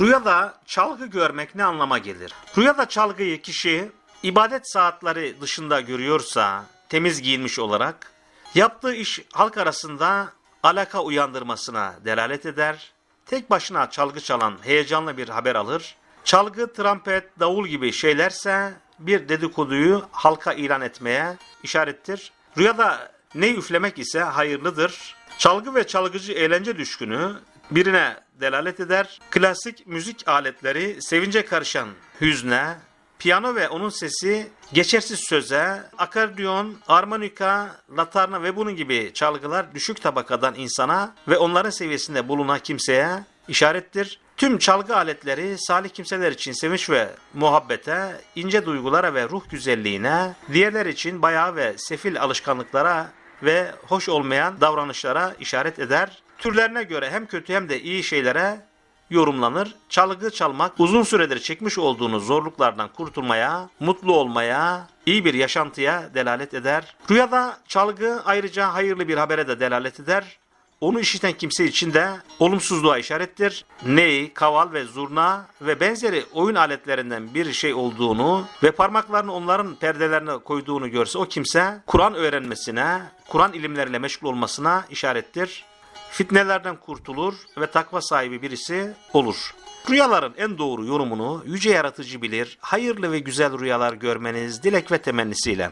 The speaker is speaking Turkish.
Rüyada çalgı görmek ne anlama gelir? Rüyada çalgıyı kişi ibadet saatleri dışında görüyorsa temiz giyinmiş olarak yaptığı iş halk arasında alaka uyandırmasına delalet eder. Tek başına çalgı çalan heyecanlı bir haber alır. Çalgı, trompet, davul gibi şeylerse bir dedikoduyu halka ilan etmeye işarettir. Rüyada ne üflemek ise hayırlıdır. Çalgı ve çalgıcı eğlence düşkünü birine delalet eder. Klasik müzik aletleri sevince karışan hüzne, piyano ve onun sesi geçersiz söze, akordeon, armonika, latarna ve bunun gibi çalgılar düşük tabakadan insana ve onların seviyesinde bulunan kimseye işarettir. Tüm çalgı aletleri salih kimseler için sevinç ve muhabbete, ince duygulara ve ruh güzelliğine, diğerler için bayağı ve sefil alışkanlıklara ve hoş olmayan davranışlara işaret eder. Türlerine göre hem kötü hem de iyi şeylere yorumlanır. Çalgı çalmak uzun süredir çekmiş olduğunuz zorluklardan kurtulmaya, mutlu olmaya, iyi bir yaşantıya delalet eder. Rüyada çalgı ayrıca hayırlı bir habere de delalet eder. Onu işiten kimse için de olumsuzluğa işarettir. Ney, kaval ve zurna ve benzeri oyun aletlerinden bir şey olduğunu ve parmaklarını onların perdelerine koyduğunu görse o kimse Kur'an öğrenmesine, Kur'an ilimleriyle meşgul olmasına işarettir. Fitnelerden kurtulur ve takva sahibi birisi olur. Rüyaların en doğru yorumunu yüce yaratıcı bilir. Hayırlı ve güzel rüyalar görmeniz dilek ve temennisiyle.